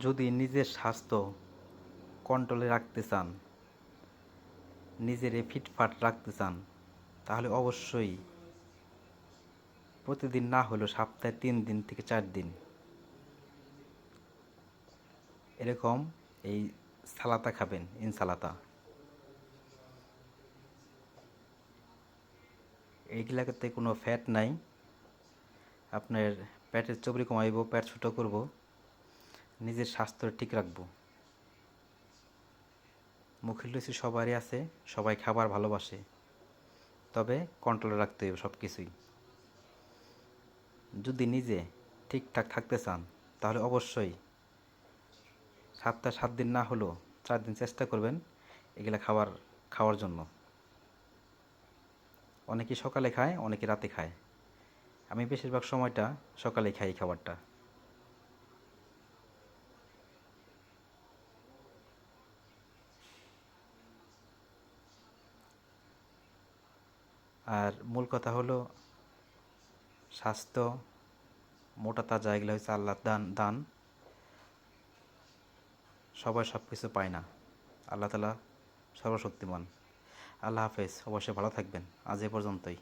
যদি নিজের স্বাস্থ্য কন্ট্রোলে রাখতে চান, নিজেরে ফিটফাট রাখতে চান, তাহলে অবশ্যই প্রতিদিন না হলেও সপ্তাহে তিন দিন থেকে চার দিন এরকম এই সালাতা খাবেন, ইনসালাতা। এইগুলাতে কোনো ফ্যাট নাই। আপনার পেটের চবরি কমাইব, পেট ছোটো করব। নিজের স্বাস্থ্য ঠিক রাখব। মুখের লুচি সবারই আছে, সবাই খাবার ভালোবাসে। তবে কন্ট্রোলে রাখতে হবে সব কিছুই যদি নিজে ঠিকঠাক থাকতে চান, তাহলে অবশ্যই সাতটা সাত দিন না হলেও চার দিন চেষ্টা করবেন এগুলা খাবার খাওয়ার জন্য। অনেকে সকালে খায়, অনেকে রাতে খায়। আমি বেশিরভাগ সময়টা সকালে খাই খাবারটা। আর মূল কথা হলো স্বাস্থ্য, মোটা তার এগুলো হচ্ছে আল্লাহ দান দান। সবাই সব কিছু পায় না। আল্লাহ তালা সর্বশক্তিমান। আল্লাহ হাফেজ। অবশ্যই ভালো থাকবেন। আজ এ পর্যন্তই।